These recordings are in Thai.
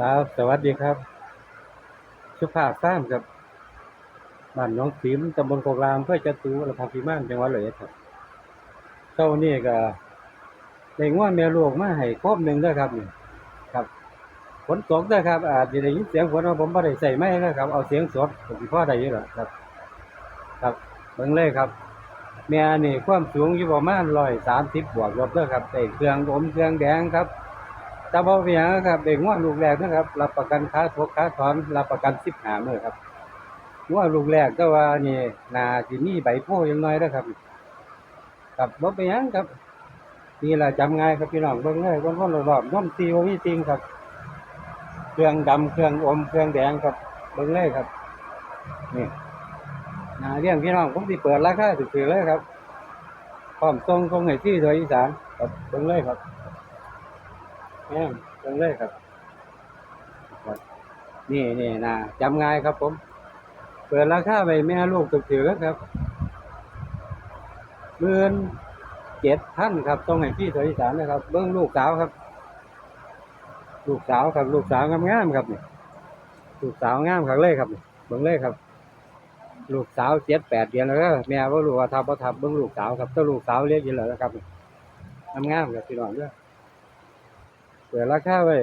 ครับ สวัสดีครับ สุภาพซ้ำครับบ้านน้องสีมตำบลโคกรามเพื่อจะตูอำเภอพิมานจังหวัดเลยครับเจ้านี่ก็ได้ง่วงแม่ลูกมาให้ครบหนึ่งด้อครับนี่ครับฝนตกด้อครับ อาจจะได้ยินเสียงฝนเอาผมบ่ได้ใส่ไม้นะครับ เอาเสียงสดผมสิพอได้ยู่หรอครับ ครับเบิ่งเลยครับ แม่นี่ความสูงอยู่ประมาณ130บบวกลบด้อครับได้เครื่องอมเครื่องแดงครับ แต่บ่เป็นหยังครับเด็กง่วงลูกแรกนะครับ รับประกันค้าทกค้าถอนรับประกัน15มื้อครับง่วงลูกแรกแต่ว่านี่นาสิมีใบโพจังน้อยเด้อครับครับบ่เป็นหยังครับนี่ล่ะจำง่ายครับพี่น้องเบิ่งเลยวนๆรอบๆย่อมซีบ่มีจริงครับ เครื่องดำเครื่องอมเครื่องแดงครับเบิ่งเลยครับ นี่นาเลี้ยงพี่น้องผมสิเปิดราคาถูกๆเลยครับพร้อมส่งส่งให้ที่โดยอีสานครับเบิ่งเลยครับ แม่นตรงเลยครับครับ นี่นี่นะจำง่ายครับผม เปิดราคาไปแม่ลูกถือๆครับหมื่นเจ็ดพันครับตรงไหนพี่สวยอีสานนะครับ เบิ้องลูกสาวครับ ลูกสาวครับ ลูกสาวงามๆครับนี่ลูกสาวงามครับเลยครับนี่เบิ้องเลยครับ ลูกสาวเจ็ดแปดเดือนแล้วก็แม่ว่าลูกว่าทับว่าทับเบิ้องลูกสาวครับถ้าลูกสาวเลี้ยงอยู่แล้วนะครับงามๆครับพี่น้องเด้อ เปิดราคาไว้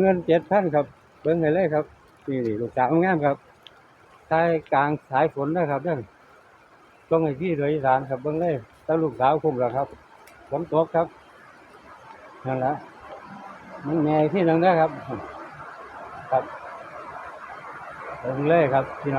เงินเจ็ดพันครับ เบิ้งให้เลยครับนี่นี่ลูกสาวงามครับสายกลางสายฝนนะครับเด้อต้องให้พี่โดยสานครับเบิ้งเลยถ้าลูกสาวคุ้มแล้วครับฝนตกครับนั่นแหละมันแม่ที่หนึงนะครับ ครับเบิ้งเลยครับพี่น้อง